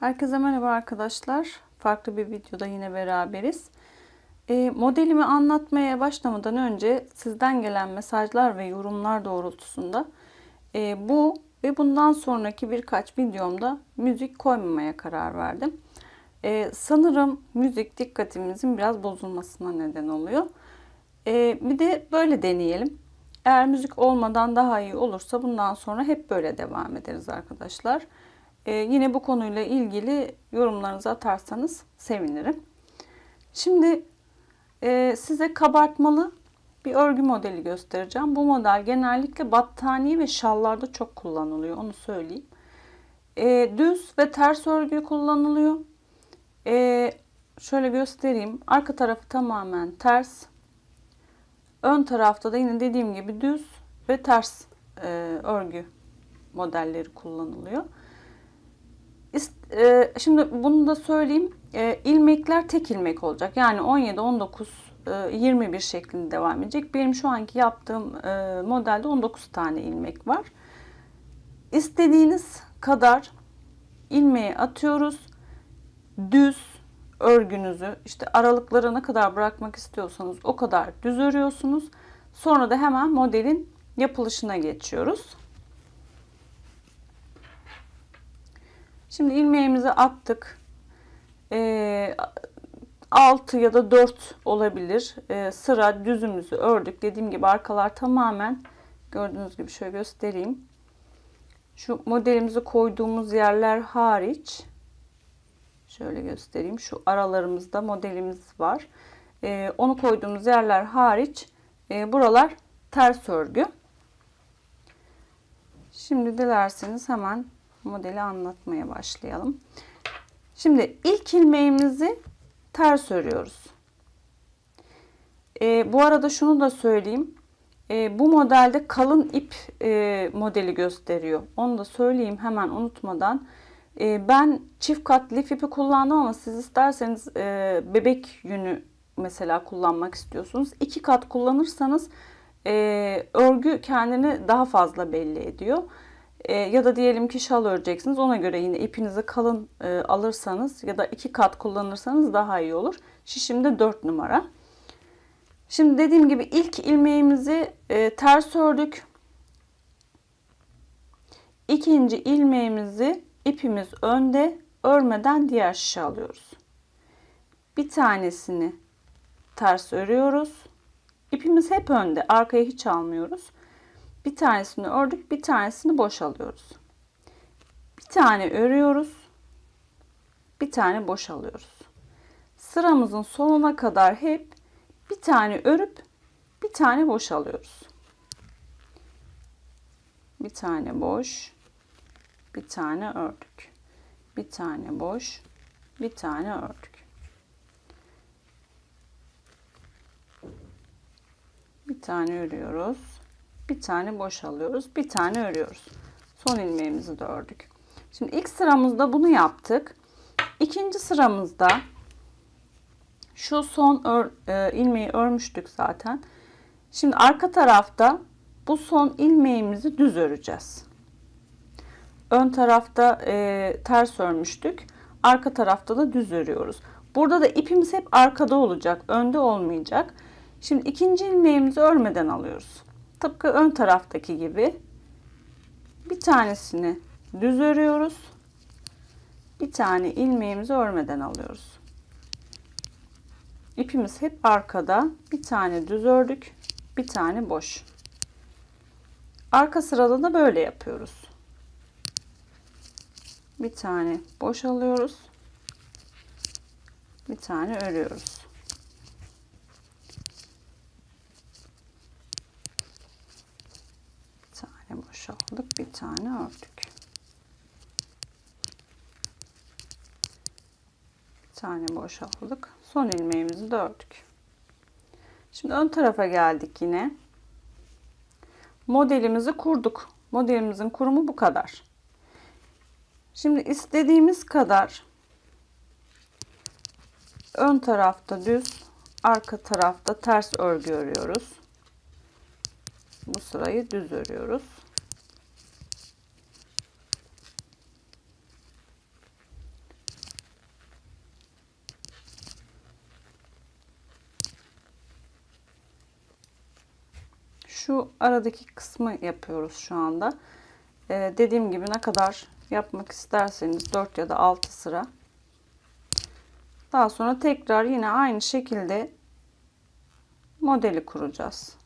Herkese merhaba arkadaşlar. Farklı bir videoda yine beraberiz. E, modelimi anlatmaya başlamadan önce sizden gelen mesajlar ve yorumlar doğrultusunda e, bu ve bundan sonraki birkaç videomda müzik koymamaya karar verdim. E, sanırım müzik dikkatimizin biraz bozulmasına neden oluyor. E, bir de böyle deneyelim. Eğer müzik olmadan daha iyi olursa bundan sonra hep böyle devam ederiz arkadaşlar. Ee, yine bu konuyla ilgili yorumlarınızı atarsanız sevinirim. Şimdi e, size kabartmalı bir örgü modeli göstereceğim. Bu model genellikle battaniye ve şallarda çok kullanılıyor. Onu söyleyeyim. E, düz ve ters örgü kullanılıyor. E, şöyle göstereyim. Arka tarafı tamamen ters. Ön tarafta da yine dediğim gibi düz ve ters örgü modelleri kullanılıyor. E, şimdi bunu da söyleyeyim. E, ilmekler tek ilmek olacak. Yani 17, 19, 21 şeklinde devam edecek. Benim şu anki yaptığım e, modelde 19 tane ilmek var. İstediğiniz kadar ilmeği atıyoruz. Düz örgünüzü işte aralıkları ne kadar bırakmak istiyorsanız o kadar düz örüyorsunuz. Sonra da hemen modelin yapılışına geçiyoruz. Şimdi ilmeğimizi attık. E, 6 ya da 4 olabilir. E, sıra düzümüzü ördük. Dediğim gibi arkalar tamamen gördüğünüz gibi şöyle göstereyim. Şu modelimizi koyduğumuz yerler hariç şöyle göstereyim. Şu aralarımızda modelimiz var. E, onu koyduğumuz yerler hariç e, buralar ters örgü. Şimdi dilerseniz hemen modeli anlatmaya başlayalım. Şimdi ilk ilmeğimizi ters örüyoruz. E, bu arada şunu da söyleyeyim. E, bu modelde kalın ip e, modeli gösteriyor. Onu da söyleyeyim hemen unutmadan. E, ben çift kat lif ipi kullandım ama siz isterseniz e, bebek yünü mesela kullanmak istiyorsunuz. İki kat kullanırsanız e, örgü kendini daha fazla belli ediyor. E, ya da diyelim ki şal öreceksiniz. Ona göre yine ipinizi kalın e, alırsanız ya da iki kat kullanırsanız daha iyi olur. Şişimde 4 numara. Şimdi dediğim gibi ilk ilmeğimizi e, ters ördük. İkinci ilmeğimizi ipimiz önde örmeden diğer şişe alıyoruz. Bir tanesini ters örüyoruz. İpimiz hep önde. Arkaya hiç almıyoruz. Bir tanesini ördük, bir tanesini boş alıyoruz. Bir tane örüyoruz. Bir tane boş alıyoruz. Sıramızın sonuna kadar hep bir tane örüp bir tane boş alıyoruz. Bir tane boş, bir tane ördük. Bir tane boş, bir tane ördük. Bir tane örüyoruz bir tane boş alıyoruz. Bir tane örüyoruz. Son ilmeğimizi de ördük. Şimdi ilk sıramızda bunu yaptık. İkinci sıramızda şu son ör, e, ilmeği örmüştük zaten. Şimdi arka tarafta bu son ilmeğimizi düz öreceğiz. Ön tarafta e, ters örmüştük. Arka tarafta da düz örüyoruz. Burada da ipimiz hep arkada olacak. Önde olmayacak. Şimdi ikinci ilmeğimizi örmeden alıyoruz. Tıpkı ön taraftaki gibi bir tanesini düz örüyoruz. Bir tane ilmeğimizi örmeden alıyoruz. İpimiz hep arkada. Bir tane düz ördük. Bir tane boş. Arka sırada da böyle yapıyoruz. Bir tane boş alıyoruz. Bir tane örüyoruz. boşalttık. Bir tane ördük. Bir tane boşalttık. Son ilmeğimizi de ördük. Şimdi ön tarafa geldik yine. Modelimizi kurduk. Modelimizin kurumu bu kadar. Şimdi istediğimiz kadar ön tarafta düz, arka tarafta ters örgü örüyoruz. Bu sırayı düz örüyoruz. Şu aradaki kısmı yapıyoruz şu anda. Ee, dediğim gibi ne kadar yapmak isterseniz 4 ya da 6 sıra. Daha sonra tekrar yine aynı şekilde modeli kuracağız.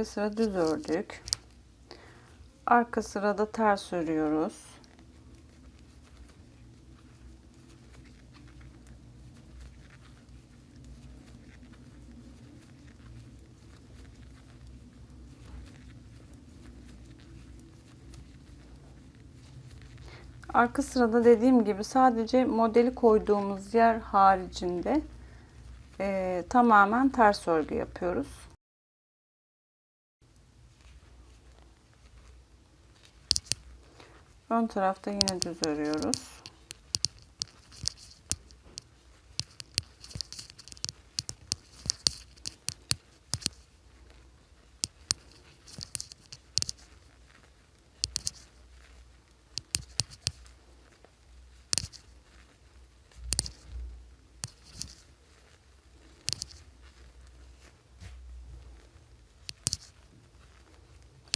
Bir sıra düz ördük. Arka sırada ters örüyoruz. Arka sırada dediğim gibi sadece modeli koyduğumuz yer haricinde e, tamamen ters örgü yapıyoruz. Ön tarafta yine düz örüyoruz.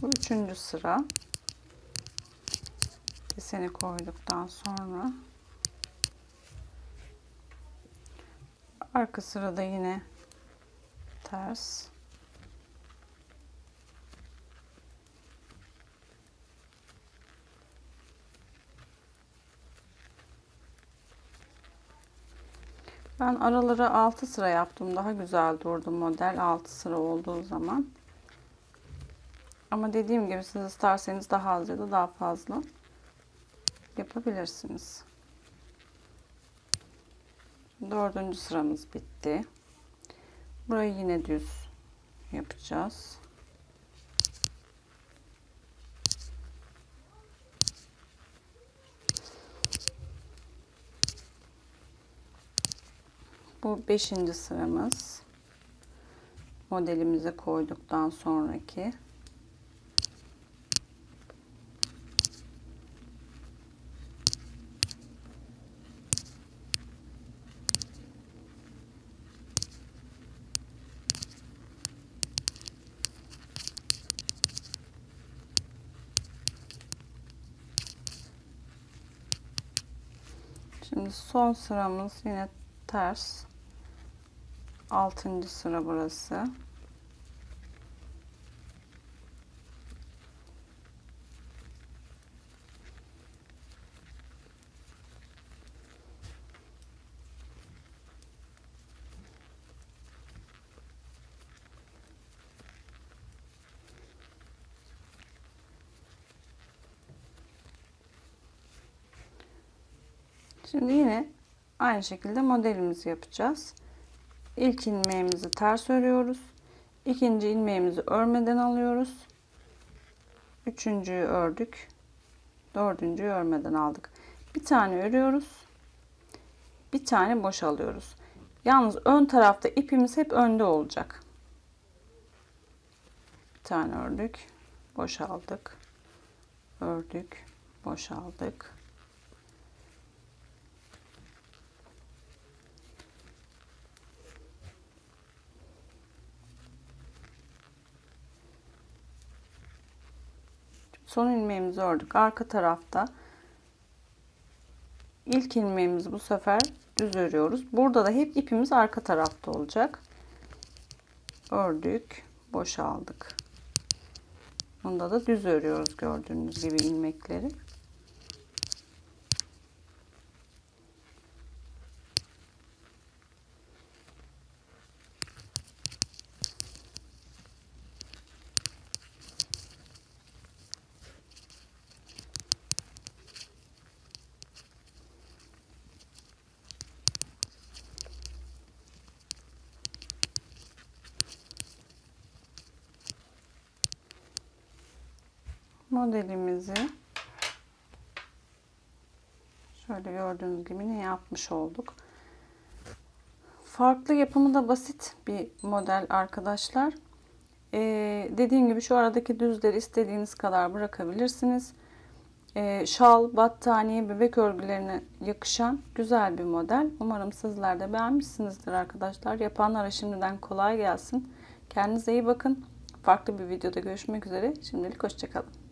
Bu üçüncü sıra. Deseni koyduktan sonra arka sırada yine ters. Ben aralara 6 sıra yaptım. Daha güzel durdu model 6 sıra olduğu zaman. Ama dediğim gibi siz isterseniz daha az ya da daha fazla yapabilirsiniz. Dördüncü sıramız bitti. Burayı yine düz yapacağız. Bu beşinci sıramız. Modelimize koyduktan sonraki. Şimdi son sıramız yine ters. Altıncı sıra burası. Şimdi yine aynı şekilde modelimizi yapacağız. İlk ilmeğimizi ters örüyoruz. İkinci ilmeğimizi örmeden alıyoruz. Üçüncüyü ördük. Dördüncüyü örmeden aldık. Bir tane örüyoruz. Bir tane boş alıyoruz. Yalnız ön tarafta ipimiz hep önde olacak. Bir tane ördük. Boşaldık. Ördük. Boşaldık. Son ilmeğimizi ördük. Arka tarafta ilk ilmeğimizi bu sefer düz örüyoruz. Burada da hep ipimiz arka tarafta olacak. Ördük, boşaldık. Bunda da düz örüyoruz gördüğünüz gibi ilmekleri. Modelimizi şöyle gördüğünüz gibi ne yapmış olduk. farklı yapımı da basit bir model arkadaşlar. Ee, dediğim gibi şu aradaki düzleri istediğiniz kadar bırakabilirsiniz. Ee, şal, battaniye, bebek örgülerine yakışan güzel bir model. Umarım sizler de beğenmişsinizdir arkadaşlar. Yapanlara şimdiden kolay gelsin. Kendinize iyi bakın. Farklı bir videoda görüşmek üzere. Şimdilik hoşçakalın.